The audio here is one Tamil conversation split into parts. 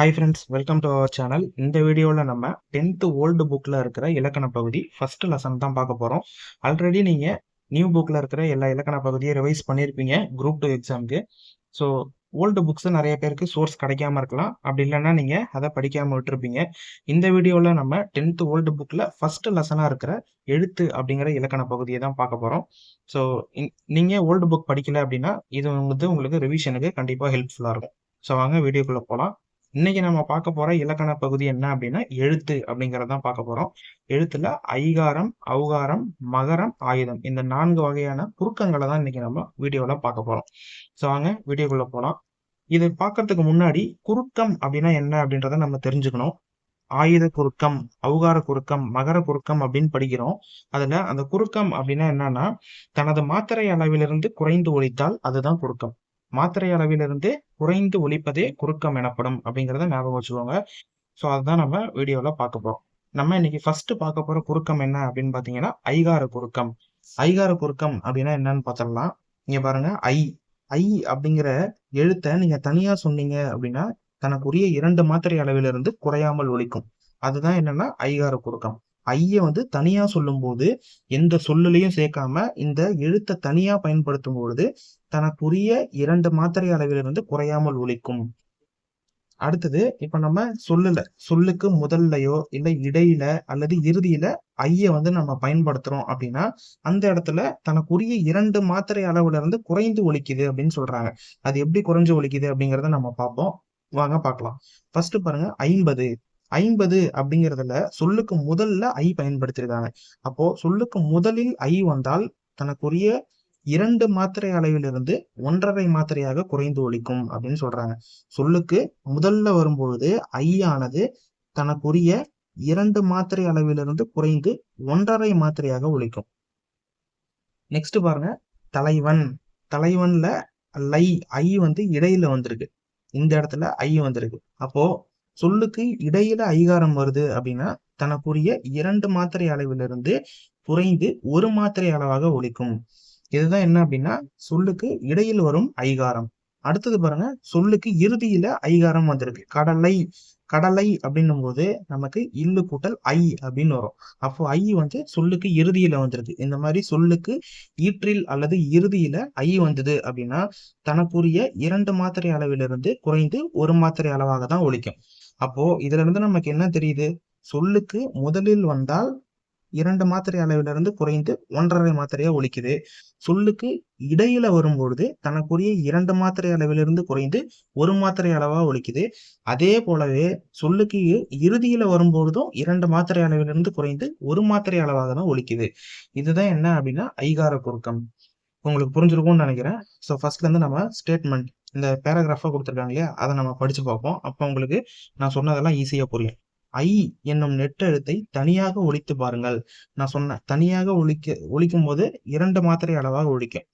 Hi friends welcome to our channel இந்த வீடியோவில் நம்ம டென்த்து ஓல்டு புக்கில் இருக்கிற இலக்கண பகுதி ஃபஸ்ட்டு லெசன் தான் பார்க்க போகிறோம் ஆல்ரெடி நீங்கள் நியூ புக்கில் இருக்கிற எல்லா இலக்கண பகுதியை ரிவைஸ் பண்ணியிருப்பீங்க குரூப் டூ எக்ஸாமுக்கு ஸோ ஓல்டு புக்ஸ் நிறைய பேருக்கு சோர்ஸ் கிடைக்காம இருக்கலாம். அப்படி இல்லைன்னா நீங்கள் அதை படிக்காமல் விட்டுருப்பீங்க. இந்த வீடியோவில் நம்ம டென்த்து ஓல்டு புக்கில் ஃபஸ்ட்டு லெசனாக இருக்கிற எழுத்து அப்படிங்கிற இலக்கண பகுதியை தான் பார்க்க போகிறோம் ஸோ நீங்கள் ஓல்டு புக் படிக்கல அப்படின்னா இது வந்து உங்களுக்கு ரிவிஷனுக்கு கண்டிப்பாக ஹெல்ப்ஃபுல்லாக இருக்கும். ஸோ வாங்க வீடியோக்குள்ளே போகலாம் இன்னைக்கு நம்ம பார்க்க போற இலக்கண பகுதி என்ன அப்படின்னா எழுத்து அப்படிங்கறதான் பார்க்க போறோம். எழுத்துல ஐகாரம் அவுகாரம் மகரம் ஆயுதம் இந்த நான்கு வகையான குறுக்கங்களை தான் இன்னைக்கு நம்ம வீடியோல பார்க்க போறோம். ஸோ வாங்க வீடியோக்குள்ள போலாம். இது பார்க்கறதுக்கு முன்னாடி குறுக்கம் அப்படின்னா என்ன அப்படின்றத நம்ம தெரிஞ்சுக்கணும். ஆயுத குறுக்கம் அவுகார குறுக்கம் மகர குறுக்கம் அப்படின்னு படிக்கிறோம். அதுல அந்த குறுக்கம் அப்படின்னா என்னன்னா தனது மாத்திரை அளவிலிருந்து குறைந்து ஒழித்தால் அதுதான் குறுக்கம் மாத்திரை அளவிலிருந்து குறைந்து ஒழிப்பதே குறுக்கம் எனப்படும் அப்படிங்கிறத ஞாபகம் வச்சுக்கோங்க. ஸோ அதுதான் நம்ம வீடியோவில் பார்க்க போறோம். நம்ம இன்னைக்கு ஃபர்ஸ்ட் பார்க்க போற குறுக்கம் என்ன அப்படின்னு பார்த்தீங்கன்னா ஐகார குறுக்கம். ஐகார குறுக்கம் அப்படின்னா என்னன்னு பார்த்துடலாம். இங்க பாருங்க ஐ. ஐ அப்படிங்கிற எழுத்தை நீங்க தனியா சொன்னீங்க அப்படின்னா தனக்குரிய இரண்டு மாத்திரை அளவிலிருந்து குறையாமல் ஒழிக்கும் அதுதான் என்னன்னா ஐகார குறுக்கம். ஐய வந்து தனியா சொல்லும்போது எந்த சொல்லலையும் சேர்க்காம இந்த எழுத்தை தனியா பயன்படுத்தும் பொழுது தனக்குரிய இரண்டு மாத்திரை அளவிலிருந்து குறையாமல் ஒழிக்கும். அடுத்தது இப்ப நம்ம சொல்லல சொல்லுக்கு முதல்லயோ இல்ல இடையில அல்லது இறுதியில ஐய வந்து நம்ம பயன்படுத்துறோம் அப்படின்னா அந்த இடத்துல தனக்குரிய இரண்டு மாத்திரை அளவுல இருந்து குறைந்து ஒழிக்குது அப்படின்னு சொல்றாங்க. அது எப்படி குறைஞ்சு ஒழிக்குது அப்படிங்கறத நம்ம பார்ப்போம். வாங்க பார்க்கலாம். ஃபர்ஸ்ட் பாருங்க ஐம்பது. ஐம்பது அப்படிங்கிறதுல சொல்லுக்கு முதல்ல ஐ பயன்படுத்தியிருக்காங்க அப்போ சொல்லுக்கு முதலில் ஐ வந்தால் தனக்குரிய இரண்டு மாத்திரை அளவிலிருந்து ஒன்றரை மாத்திரையாக குறைந்து ஒழிக்கும் அப்படின்னு சொல்றாங்க. சொல்லுக்கு முதல்ல வரும்பொழுது ஐ ஆனது தனக்குரிய இரண்டு மாத்திரை அளவிலிருந்து குறைந்து ஒன்றரை மாத்திரையாக ஒழிக்கும். நெக்ஸ்ட் பாருங்க. தலைவன். தலைவன்ல லை ஐ வந்து இடையில வந்திருக்கு. இந்த இடத்துல ஐ வந்திருக்கு. அப்போ சொல்லுக்கு இடையில ஐகாரம் வருது அப்படின்னா தனக்குரிய இரண்டு மாத்திரை அளவிலிருந்து குறைந்து ஒரு மாத்திரை அளவாக ஒழிக்கும். இதுதான் என்ன அப்படின்னா சொல்லுக்கு இடையில் வரும் ஐகாரம். அடுத்தது பாருங்க சொல்லுக்கு இறுதியில ஐகாரம் வந்திருக்கு. கடலை கடலை அப்படின்னும் போது நமக்கு இல்லு கூட்டல் ஐ அப்படின்னு வரும். அப்போ ஐ வந்து சொல்லுக்கு இறுதியில வந்திருக்கு. இந்த மாதிரி சொல்லுக்கு ஈற்றில் அல்லது இறுதியில ஐ வந்தது அப்படின்னா தனக்குரிய இரண்டு மாத்திரை அளவிலிருந்து குறைந்து ஒரு மாத்திரை அளவாக தான் ஒழிக்கும். அப்போ இதுல இருந்து நமக்கு என்ன தெரியுது? சொல்லுக்கு முதலில் வந்தால் இரண்டு மாத்திரை அளவிலிருந்து குறைந்து ஒன்றரை மாத்திரையா ஒழிக்குது. சொல்லுக்கு இடையில வரும்பொழுது தனக்குரிய இரண்டு மாத்திரை அளவிலிருந்து குறைந்து ஒரு மாத்திரை அளவா ஒழிக்குது. அதே போலவே சொல்லுக்கு இறுதியில வரும்பொழுதும் இரண்டு மாத்திரை அளவிலிருந்து குறைந்து ஒரு மாத்திரை அளவாக தான் ஒழிக்குது. இதுதான் என்ன அப்படின்னா ஐகார குறுக்கம் உங்களுக்கு புரிஞ்சிருக்கும்னு நினைக்கிறேன். ஸோ ஃபர்ஸ்ட்ல இருந்து நம்ம ஸ்டேட்மெண்ட் இந்த பேராகிராஃபாக கொடுத்துருக்காங்க இல்லையா? அதை நம்ம படித்து பார்ப்போம். அப்போ உங்களுக்கு நான் சொன்னதெல்லாம் ஈஸியாக புரியும். ஐ என்னும் நெட்டெழுத்தை தனியாக ஒழித்து பாருங்கள். நான் சொன்னேன் தனியாக ஒழிக்க ஒழிக்கும் போது இரண்டு மாத்திரை அளவாக ஒழிக்கும்.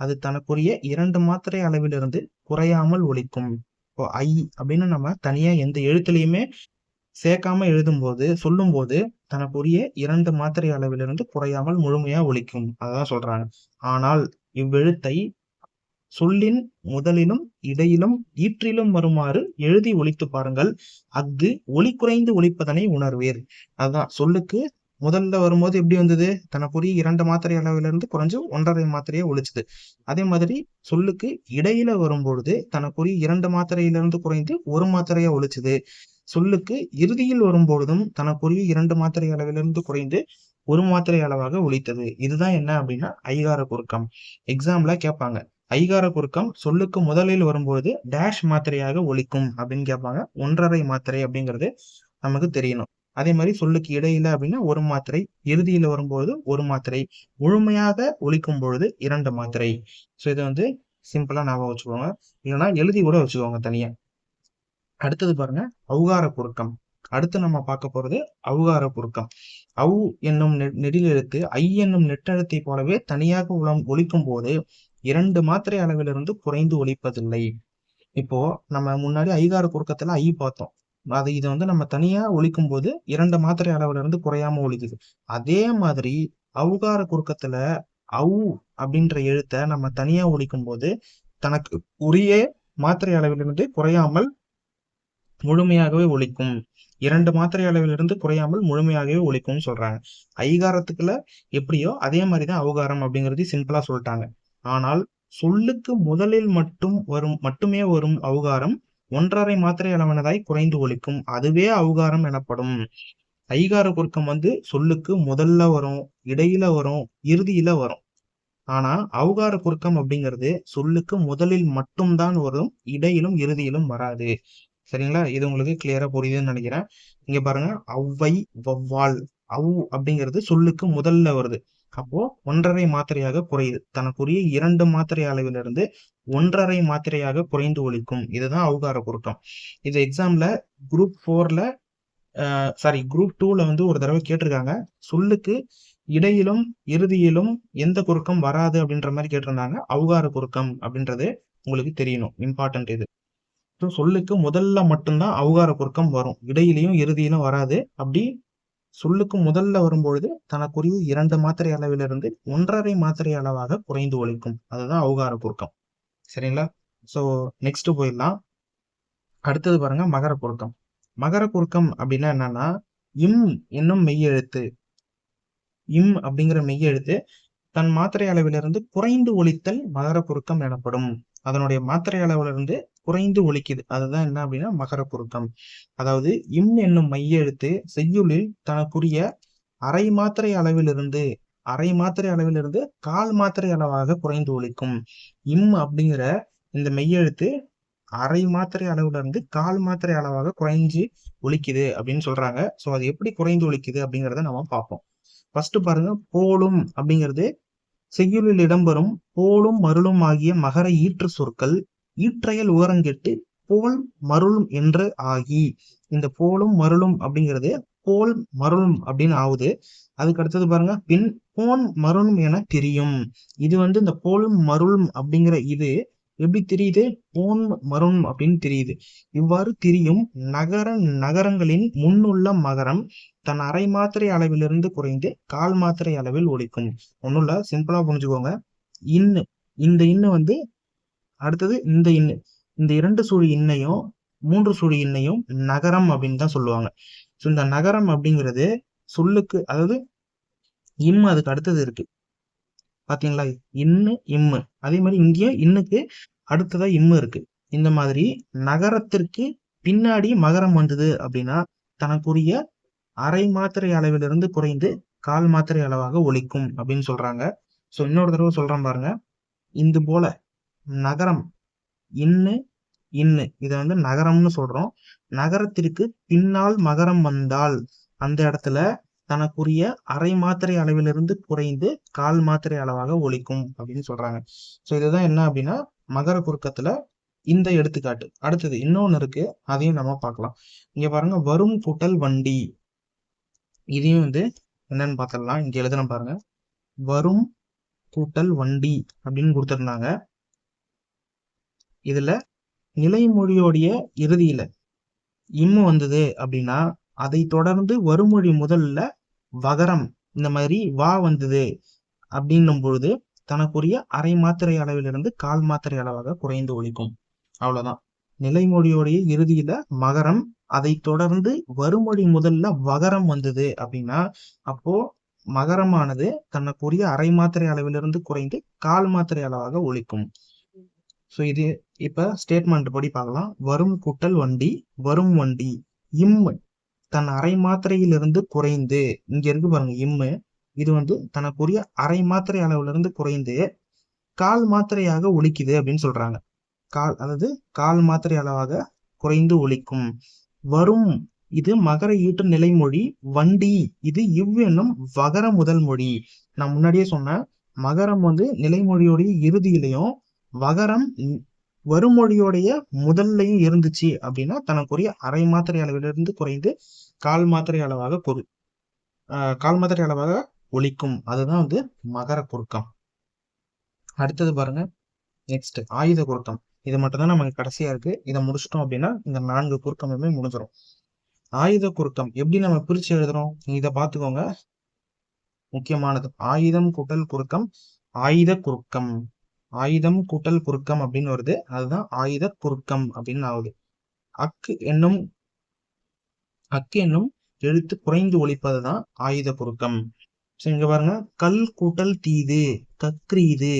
அது தனக்குரிய இரண்டு மாத்திரை அளவிலிருந்து குறையாமல் ஒழிக்கும். இப்போ ஐ அப்படின்னு நம்ம தனியாக எந்த எழுத்துலையுமே சேர்க்காம எழுதும்போது சொல்லும்போது தனக்குரிய இரண்டு மாத்திரை அளவிலிருந்து குறையாமல் முழுமையா ஒழிக்கும். அதான் சொல்றாங்க. ஆனால் இவ்வெழுத்தை சொல்லின் முதலிலும் இடையிலும் ஈற்றிலும் வருமாறு எழுதி ஒழித்து பாருங்கள். அஃது ஒளி குறைந்து ஒழிப்பதனை உணர்வீர். அதுதான் சொல்லுக்கு முதல்ல வரும்போது எப்படி வந்தது? தனப்புரி இரண்டு மாத்திரை அளவிலிருந்து குறைஞ்சு ஒன்றரை மாத்திரையை ஒழிச்சுது. அதே மாதிரி சொல்லுக்கு இடையில வரும்பொழுது தனக்குரிய இரண்டு மாத்திரையிலிருந்து குறைந்து ஒரு மாத்திரையா ஒழிச்சுது. சொல்லுக்கு இறுதியில் வரும்பொழுதும் தனக்குரிய இரண்டு மாத்திரை அளவிலிருந்து குறைந்து ஒரு மாத்திரை அளவாக ஒழித்தது. இதுதான் என்ன அப்படின்னா ஐகார குறுக்கம். எக்ஸாம்ல கேட்பாங்க. ஐகார குறுக்கம் சொல்லுக்கு முதலில் வரும்போது டேஷ் மாத்திரையாக ஒழிக்கும் அப்படின்னு கேட்பாங்க. ஒன்றரை மாத்திரை அப்படிங்கிறது நமக்கு தெரியணும். அதே மாதிரி சொல்லுக்கு இடையில அப்படின்னா ஒரு மாத்திரை இறுதியில வரும்போது ஒரு மாத்திரை முழுமையாக ஒழிக்கும் பொழுது இரண்டு மாத்திரை. ஸோ இதை வந்து சிம்பிளா ஞாபகம் வச்சுக்கோங்க. இல்லைன்னா எழுதி கூட வச்சுக்கோங்க தனியா. அடுத்தது பாருங்க அவுகார குறுக்கம். அடுத்து நம்ம பார்க்க போறது அவுகார குறுக்கம். அவு என்னும் நெடிலெழுத்து ஐ என்னும் நெட்டெழுத்தை போலவே தனியாக உளம் ஒழிக்கும் போது இரண்டு மாத்திரை அளவிலிருந்து குறைந்து ஒழிப்பதில்லை. இப்போ நம்ம முன்னாடி ஐகார குறுக்கத்துல ஐ பார்த்தோம். அது இது வந்து நம்ம தனியா ஒழிக்கும் போது இரண்டு மாத்திரை அளவுல இருந்து குறையாம ஒழிக்குது. அதே மாதிரி அவுகார குறுக்கத்துல அவு அப்படின்ற எழுத்தை நம்ம தனியா ஒழிக்கும் போது தனக்கு உரிய மாத்திரை அளவிலிருந்து குறையாமல் முழுமையாகவே ஒழிக்கும். இரண்டு மாத்திரை அளவிலிருந்து குறையாமல் முழுமையாகவே ஒழிக்கும்னு சொல்றாங்க. ஐகாரத்துக்குள்ள எப்படியோ அதே மாதிரிதான் அவகாரம் அப்படிங்கிறது சிம்பிளா சொல்லிட்டாங்க. ஆனால் சொல்லுக்கு முதலில் மட்டும் வரும் மட்டுமே வரும் அவகாரம் ஒன்றரை மாத்திரை அளவானதாய் குறைந்து ஒழிக்கும் அதுவே அவகாரம் எனப்படும். ஐகார குறுக்கம் வந்து சொல்லுக்கு முதல்ல வரும் இடையில வரும் இறுதியில வரும். ஆனா அவகார குறுக்கம் அப்படிங்கிறது சொல்லுக்கு முதலில் மட்டும்தான் வரும் இடையிலும் இறுதியிலும் வராது. சரிங்களா? இது உங்களுக்கு கிளியரா புரியுதுன்னு நினைக்கிறேன். இங்க பாருங்க அவ்வை வவ்வால் அவ் அப்படிங்கிறது சொல்லுக்கு முதல்ல வருது. அப்போ ஒன்றரை மாத்திரையாக குறையுது. தனக்குரிய இரண்டு மாத்திரை அளவிலிருந்து ஒன்றரை மாத்திரையாக குறைந்து ஒழிக்கும். இதுதான் அவகார குறுக்கம் இது எக்ஸாம்ல குரூப் ஃபோர்ல சாரி குரூப் டூல வந்து ஒரு தடவை கேட்டிருக்காங்க. சொல்லுக்கு இடையிலும் இறுதியிலும் எந்த குறுக்கம் வராது அப்படின்ற மாதிரி கேட்டிருந்தாங்க. அவகார குறுக்கம் அப்படின்றது உங்களுக்கு தெரியணும். இம்பார்ட்டன்ட் இது. ஸோ சொல்லுக்கு முதல்ல மட்டும்தான் அவகார குறுக்கம் வரும். இடையிலையும் இறுதியிலும் வராது. அப்படி சொல்லுக்கு முதல்ல வரும்பொழுது தனக்குரிய இரண்டு மாத்திரை அளவிலிருந்து ஒன்றரை மாத்திரை அளவாக குறைந்து ஒழிக்கும். அதுதான் அவகார குறுக்கம் சரிங்களா? ஸோ நெக்ஸ்ட் போயிடலாம். அடுத்தது பாருங்க மகர குறுக்கம் மகர குறுக்கம் அப்படின்னா என்னன்னா இம் என்னும் மெய்யெழுத்து இம் அப்படிங்கிற மெய்யெழுத்து தன் மாத்திரை அளவிலிருந்து குறைந்து ஒழித்தல் மகர குறுக்கம் எனப்படும். அதனுடைய மாத்திரை அளவிலிருந்து குறைந்து ஒழிக்குது அதுதான் என்ன அப்படின்னா மகர பொருத்தம். அதாவது இம் என்னும் மையெழுத்து செய்யுளில் தனக்குரிய அரை மாத்திரை அளவிலிருந்து அரை மாத்திரை அளவிலிருந்து கால் மாத்திரை அளவாக குறைந்து ஒழிக்கும் இம் அப்படிங்கிற இந்த மெய்யெழுத்து அரை மாத்திரை அளவுல இருந்து கால் மாத்திரை அளவாக குறைஞ்சு ஒழிக்குது அப்படின்னு சொல்றாங்க. ஸோ அது எப்படி குறைந்து ஒழிக்குது அப்படிங்கிறத நம்ம பார்ப்போம். ஃபர்ஸ்ட் பாருங்க போலும் அப்படிங்கிறது செய்யுளில் இடம்பெறும் போலும் மருளும் ஆகிய மகர ஈற்று சொற்கள். ஈற்றையல் உயரங்கெட்டு போல் மருளும் என்று ஆகி. இந்த போலும் மருளும் அப்படிங்கிறது போல் மருளும் அப்படின்னு ஆகுது. அதுக்கு அடுத்தது பாருங்க பின் போன் மருளும் என தெரியும். இது வந்து இந்த போலும் மருளும் அப்படிங்கிற இது எப்படி தெரியுது? போன் மரும் அப்படின்னு தெரியுது. இவ்வாறு திரியும். நகர நகரங்களின் முன்னுள்ள மகரம் தன் அரை மாத்திரை அளவிலிருந்து குறைந்து கால் மாத்திரை அளவில் ஒழிக்கும் ஒன்றும் இல்ல சிம்பிளா புரிஞ்சுக்கோங்க. இன்னு இந்த இன்னு வந்து அடுத்தது இந்த இன்னு இந்த இரண்டு சுழி இன்னையும் மூன்று சுழி இன்னையும் நகரம் அப்படின்னு தான் சொல்லுவாங்க. ஸோ இந்த நகரம் அப்படிங்கிறது சொல்லுக்கு அதாவது இம்மு அதுக்கு அடுத்தது இருக்கு. பாத்தீங்களா? இன்னு இம்மு அதே மாதிரி இங்கேயும் இன்னுக்கு அடுத்ததா இம்மு இருக்கு. இந்த மாதிரி நகரத்திற்கு பின்னாடி மகரம் வந்தது அப்படின்னா தனக்குரிய அரை மாத்திரை அளவிலிருந்து குறைந்து கால் மாத்திரை அளவாக ஒழிக்கும் அப்படின்னு சொல்றாங்க. ஸோ இன்னொரு தடவை சொல்றேன் பாருங்க. இது போல நகரம். இன்னு இன்னு. இதை வந்து நகரம்னு சொல்றோம். நகரத்திற்கு பின்னால் மகரம் வந்தால் அந்த இடத்துல தனக்குரிய அரை மாத்திரை அளவிலிருந்து குறைந்து கால் மாத்திரை அளவாக ஒழிக்கும் அப்படின்னு சொல்றாங்க. ஸோ இதுதான் என்ன அப்படின்னா மகர குறுக்கத்துல இந்த எடுத்துக்காட்டு. அடுத்தது இன்னொன்னு இருக்கு. அதையும் நம்ம பார்க்கலாம். இங்க பாருங்க வரும் கூட்டல் வண்டி. இதையும் வந்து என்னன்னு பார்த்துடலாம். இங்க எழுதுன பாருங்க. வரும் கூட்டல் வண்டி அப்படின்னு கொடுத்துருந்தாங்க. இதுல நிலைமொழியோடைய இறுதியில இம்மு வந்தது அப்படின்னா அதை தொடர்ந்து வருமொழி முதல்ல வகரம் இந்த மாதிரி வா வந்தது அப்படின்னும் பொழுது தனக்குரிய அரை மாத்திரை அளவிலிருந்து கால் மாத்திரை அளவாக குறைந்து ஒழிக்கும். அவ்வளவுதான். நிலைமொழியோடைய இறுதியில மகரம் அதை தொடர்ந்து வருமொழி முதல்ல வகரம் வந்தது அப்படின்னா அப்போ மகரமானது தனக்குரிய அரை மாத்திரை அளவிலிருந்து குறைந்து கால் மாத்திரை அளவாக ஒழிக்கும். ஸோ இது இப்ப ஸ்டேட்மெண்ட் படி பார்க்கலாம். வரும் கூட்டல் வண்டி வரும் வண்டி இம்மு தன் அரை மாத்திரையிலிருந்து குறைந்து இங்க இருக்கு பாருங்க இம்மு இது வந்து தனக்குரிய அரை மாத்திரை அளவுல இருந்து குறைந்து கால் மாத்திரையாக ஒழிக்குது அப்படின்னு சொல்றாங்க. கால் அதாவது கால் மாத்திரை அளவாக குறைந்து ஒழிக்கும் வரும் இது மகர ஈட்டு நிலைமொழி வண்டி இது இவ்வென்னும் வகர முதல் மொழி. நான் முன்னாடியே சொன்னேன் மகரம் வந்து நிலைமொழியோடைய இறுதியிலையும் வகரம் வருமொழியோடைய முதல்லையும் இருந்துச்சு அப்படின்னா தனக்குரிய அரை மாத்திரை அளவிலிருந்து குறைந்து கால் மாத்திரை அளவாக கொரு கால் மாத்திரை அளவாக ஒழிக்கும். அதுதான் வந்து மகர குறுக்கம். அடுத்தது பாருங்க. நெக்ஸ்ட் ஆயுத குறுக்கம். இது மட்டும்தான் நமக்கு கடைசியா இருக்கு. இதை முடிச்சிட்டோம் அப்படின்னா இந்த நான்கு குறுக்கமுமே முடிஞ்சிடும் ஆயுத குறுக்கம். எப்படி நம்ம பிரிச்சு எழுதுறோம்? இதை பார்த்துக்கோங்க. முக்கியமானது. ஆயுதம் குடல் குறுக்கம் ஆயுத குறுக்கம். ஆயுதம் கூட்டல் குறுக்கம் அப்படின்னு வருது. அதுதான் ஆயுத குறுக்கம் அப்படின்னு ஆகுது. அக்கு என்னும் அக்கு என்னும் எழுத்து குறைந்து ஒழிப்பது தான் ஆயுத குறுக்கம். ஸோ இங்க பாருங்க. கல் கூட்டல் தீது கக்ரீது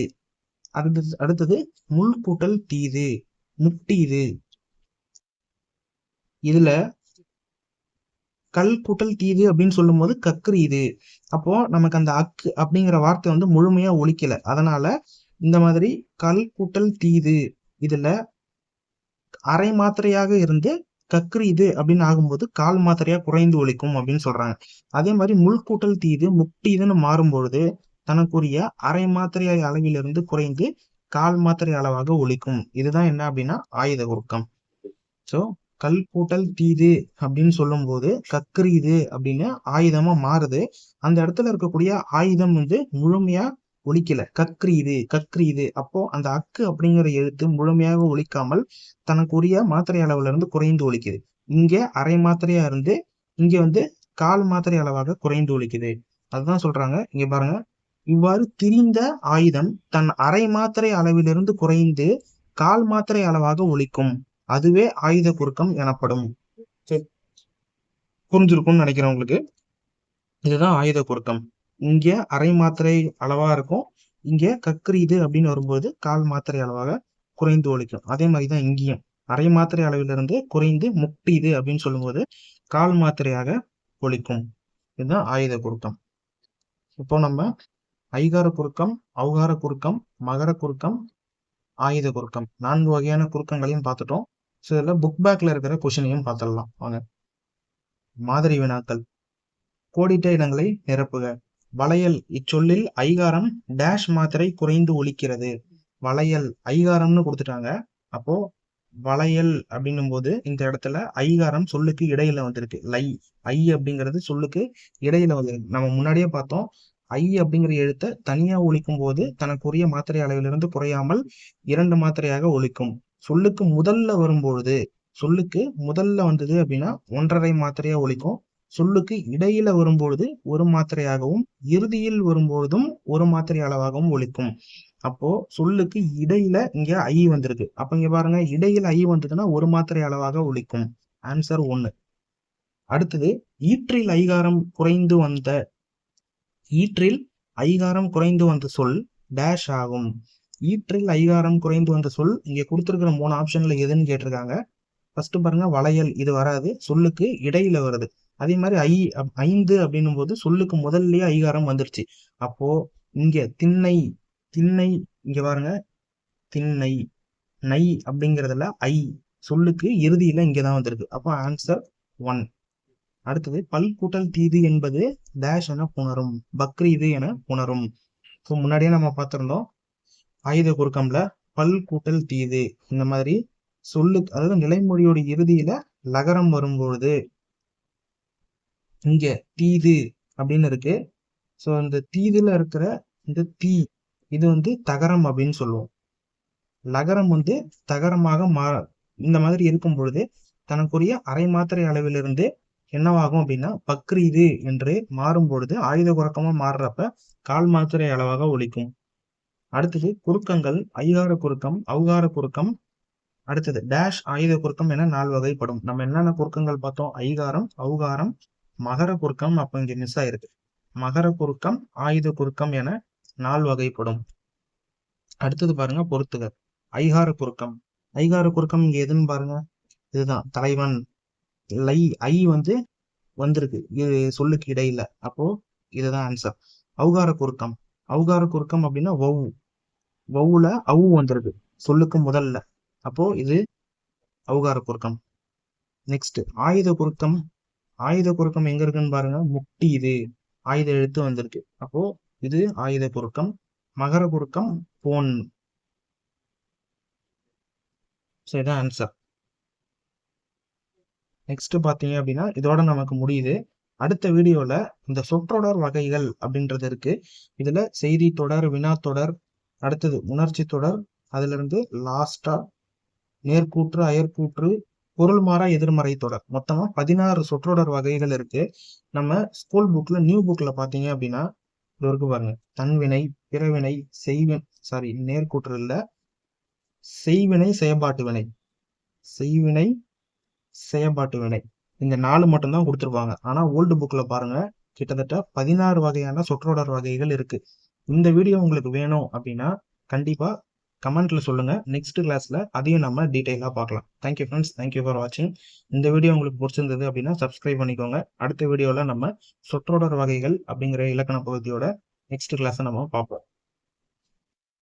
அடுத்தது அடுத்தது முள் கூட்டல் தீது முட்டீது. இதுல கல் கூட்டல் தீது அப்படின்னு சொல்லும் போது கக்ரீது அப்போ நமக்கு அந்த அக்கு அப்படிங்கிற வார்த்தை வந்து முழுமையா ஒழிக்கல. அதனால இந்த மாதிரி கல் கூட்டல் தீது இதுல அரை மாத்திரையாக இருந்து கக்ரீது அப்படின்னு ஆகும்போது கால் மாத்திரையா குறைந்து ஒழிக்கும் அப்படின்னு சொல்றாங்க. அதே மாதிரி முள்கூட்டல் தீது முக்டீதுன்னு மாறும்பொழுது தனக்குரிய அரை மாத்திரை அளவிலிருந்து குறைந்து கால் மாத்திரை அளவாக ஒழிக்கும் இதுதான் என்ன அப்படின்னா ஆயுத உருக்கம் ஸோ கல் கூட்டல் தீது அப்படின்னு சொல்லும்போது கக்ரீது அப்படின்னு ஆயுதமா மாறுது. அந்த இடத்துல இருக்கக்கூடிய ஆயுதம் வந்து முழுமையா ஒழிக்கல கக்ரீது கக்ரீது அப்போ அந்த அக்கு அப்படிங்கிற எழுத்து முழுமையாக ஒழிக்காமல் தனக்குரிய மாத்திரை அளவுல இருந்து குறைந்து ஒழிக்குது இங்கே அரை மாத்திரையா இருந்து இங்க வந்து கால் மாத்திரை அளவாக குறைந்து ஒழிக்குது அதுதான் சொல்றாங்க. இங்க பாருங்க. இவ்வாறு திரிந்த ஆயுதம் தன் அரை மாத்திரை அளவிலிருந்து குறைந்து கால் மாத்திரை அளவாக ஒழிக்கும் அதுவே ஆயுத குறுக்கம் எனப்படும். புரிஞ்சிருக்கும்னு நினைக்கிறேன் உங்களுக்கு. இதுதான் ஆயுத குறுக்கம். இங்க அரை மாத்திரை அளவா இருக்கும். இங்க கக்ரீது அப்படின்னு வரும்போது கால் மாத்திரை அளவாக குறைந்து ஒழிக்கும். அதே மாதிரிதான் இங்கேயும். அரை மாத்திரை அளவிலிருந்து குறைந்து முக்டிது அப்படின்னு சொல்லும்போது கால் மாத்திரையாக ஒழிக்கும். இதுதான் ஆயுத குறுக்கம் இப்போ நம்ம ஐகார குறுக்கம் அவுகார குறுக்கம் மகர குறுக்கம் ஆயுத குறுக்கம் நான்கு வகையான குறுக்கங்களையும் பார்த்துட்டோம். ஸோ இதில் புக் பேக்ல இருக்கிற கொஷினையும் பார்த்துடலாம். வாங்க. மாதிரி வினாக்கள். கோடிட்ட இடங்களை நிரப்புக. வளையல் இச்சொல்லில் ஐகாரம் டேஷ் மாத்திரை குறைந்து ஒழிக்கிறது வளையல் ஐகாரம்னு கொடுத்துட்டாங்க. அப்போ வளையல் அப்படின்னும் போது இந்த இடத்துல ஐகாரம் சொல்லுக்கு இடையில வந்திருக்கு. லை ஐ அப்படிங்கிறது சொல்லுக்கு இடையில வந்திருக்கு. நம்ம முன்னாடியே பார்த்தோம். ஐ அப்படிங்கிற எழுத்தை தனியா ஒழிக்கும் போது தனக்குரிய மாத்திரை அளவிலிருந்து குறையாமல் இரண்டு மாத்திரையாக ஒழிக்கும் சொல்லுக்கு முதல்ல வரும்பொழுது சொல்லுக்கு முதல்ல வந்தது அப்படின்னா ஒன்றரை மாத்திரையா ஒழிக்கும் சொல்லுக்கு இடையில வரும்பொழுது ஒரு மாத்திரையாகவும் இறுதியில் வரும்பொழுதும் ஒரு மாத்திரை அளவாகவும் ஒழிக்கும். அப்போ சொல்லுக்கு இடையில இங்க ஐ வந்திருக்கு. அப்ப இங்க பாருங்க இடையில ஐ வந்ததுன்னா ஒரு மாத்திரை அளவாக ஒழிக்கும். ஆன்சர் ஒண்ணு. அடுத்தது ஈற்றில் ஐகாரம் குறைந்து வந்த ஈற்றில் ஐகாரம் குறைந்து வந்த சொல் டேஷ் ஆகும். ஈற்றில் ஐகாரம் குறைந்து வந்த சொல் இங்க கொடுத்துருக்கிற மூணு ஆப்ஷன்ல எதுன்னு கேட்டிருக்காங்க. ஃபர்ஸ்ட் பாருங்க வளையல் இது வராது. சொல்லுக்கு இடையில வருது. அதே மாதிரி ஐ ஐந்து அப்படின்னும் போது சொல்லுக்கு முதல்லயே ஐகாரம் வந்துருச்சு. அப்போ இங்க திண்ணை திண்ணை இங்க பாருங்க. திண்ணை நை அப்படிங்கறதுல ஐ சொல்லுக்கு இறுதியில இங்கதான் வந்திருக்கு. அப்போ ஆன்சர் ஒன் அடுத்தது பல் கூட்டல் தீது என்பது டேஷ் என புணரும் பக்ரீது என புணரும். ஸோ முன்னாடியே நம்ம பார்த்துருந்தோம். ஆயுத குறுக்கம்ல பல் கூட்டல் தீது இந்த மாதிரி சொல்லு அதாவது நிலைமொழியோட இறுதியில லகரம் வரும்பொழுது இங்கே தீது அப்படின்னு இருக்கு. ஸோ இந்த தீதுல இருக்கிற இந்த தீ இது வந்து தகரம் அப்படின்னு சொல்லுவோம். லகரம் வந்து தகரமாக மா இந்த மாதிரி இருக்கும் பொழுது தனக்குரிய அரை மாத்திரை அளவிலிருந்து என்னவாகும் அப்படின்னா பக்ரீது என்று மாறும் பொழுது ஆயுத குறக்கமா மாறுறப்ப கால் மாத்திரை அளவாக ஒழிக்கும். அடுத்தது குறுக்கங்கள் ஐகார குறுக்கம் அவுகார குறுக்கம். அடுத்தது டேஷ் ஆயுத குறுக்கம் என நால் வகைப்படும் நம்ம என்னென்ன குறுக்கங்கள் பார்த்தோம்? ஐகாரம் அவுகாரம் மகர குறுக்கம் அப்ப இங்க மிஸ் ஆயிருக்கு. மகர குறுக்கம் ஆயுத குறுக்கம் என நால் வகைப்படும். அடுத்தது பாருங்க பொறுத்துக ஐகார குறுக்கம். ஐகார குறுக்கம் இங்க எதுன்னு பாருங்க? இதுதான் தலைவன். லை ஐ வந்து வந்திருக்கு. இது சொல்லுக்கு இடையில. அப்போ இதுதான் ஆன்சர் அவுகார குறுக்கம். அவுகார குறுக்கம் அப்படின்னா வவு வவுல அவு வந்திருக்கு. சொல்லுக்கு முதல்ல. அப்போ இது அவுகார குறுக்கம். நெக்ஸ்ட் ஆயுத குறுக்கம் ஆயுத குறுக்கம் எங்க இருக்குன்னு பாருங்க. முட்டி இது. ஆயுத எழுத்து வந்திருக்கு. அப்போ இது ஆயுத குறுக்கம் மகர குறுக்கம் போன். ஸோ இதான் ஆன்சர் நெக்ஸ்ட் பார்த்தீங்க அப்படின்னா இதோட நமக்கு முடியுது. அடுத்த வீடியோல இந்த சொற்றொடர் வகைகள் அப்படின்றது இருக்கு. இதுல செய்தி தொடர் வினாத்தொடர் அடுத்தது உணர்ச்சி தொடர் அதுல இருந்து லாஸ்டா நேர்கூற்று அயற்கூற்று பொருள் மாறா எதிர்மறை தொடர். மொத்தமா பதினாறு சொற்றொடர் வகைகள் இருக்கு. நம்ம ஸ்கூல் புக்ல நியூ புக்ல பாத்தீங்க அப்படின்னா இது இருக்கு பாருங்க. தன்வினை பிறவினை செய்வின் சாரி நேர்கூற்று இல்ல. செய்வினை செயற்பாட்டு வினை. செய்வினை செயல்பாட்டு வினை. இந்த நாலு மட்டும்தான் கொடுத்துருப்பாங்க. ஆனால் ஓல்டு புக்கில் பாருங்க கிட்டத்தட்ட பதினாறு வகையான சொற்றொடர் வகைகள் இருக்கு. இந்த வீடியோ உங்களுக்கு வேணும் அப்படின்னா கண்டிப்பாக கமெண்ட்ல சொல்லுங்க. நெக்ஸ்ட் கிளாஸ்ல அதையும் நம்ம டீட்டெயிலாக பார்க்கலாம். தேங்க்யூ ஃப்ரெண்ட்ஸ் தேங்க்யூ ஃபார் வாட்சிங் இந்த வீடியோ உங்களுக்கு பிடிச்சிருந்தது அப்படின்னா சப்ஸ்கிரைப் பண்ணிக்கோங்க. அடுத்த வீடியோவில் நம்ம சொற்றொடர் வகைகள் அப்படிங்கிற இலக்கண பகுதியோட நெக்ஸ்ட் கிளாஸை நம்ம பார்ப்போம்.